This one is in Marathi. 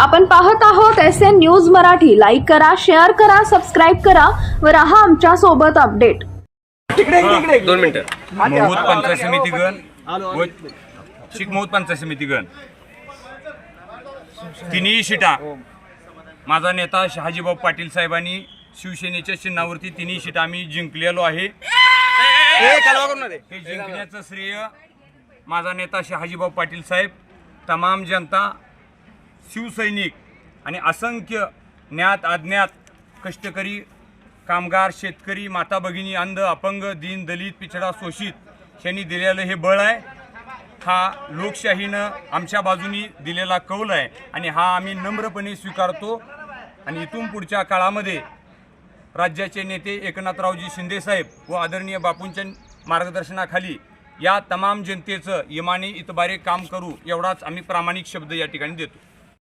आपण पाहत आहोत S N news Marathi. Like करा शेअर करा सबस्क्राईब करा व राहा आमच्यासोबत अपडेट दोन मिनिटं. पंचायत समितीगण व शिकमौद पंचायत समितीगण तिन्ही शिटा. माझा नेता शहाजीबाब पाटील साहेबांनी शिवसेनेच्या चिन्हावरती तिन्ही शिटा आम्ही जिंकलेलो आहे. हे जिंकण्याचं श्रेय माझा नेता शहाजीबाब पाटील साहेब तमाम जनता शिवसैनिक आणि असंख्य ज्ञात अज्ञात कष्टकरी कामगार शेतकरी माता भगिनी अंध अपंग दीन दलित पिछडा शोषित यांनी दिलेलं हे बळ आहे. हा लोकशाहीनं आमच्या बाजूनी दिलेला कौल आहे आणि हा आम्ही नम्रपणे स्वीकारतो. आणि इथून पुढच्या काळामध्ये राज्याचे नेते एकनाथरावजी शिंदेसाहेब व आदरणीय बापूंच्या मार्गदर्शनाखाली या तमाम जनतेचं इमानी इतबारे काम करू एवढाच आम्ही प्रामाणिक शब्द या ठिकाणी देतो.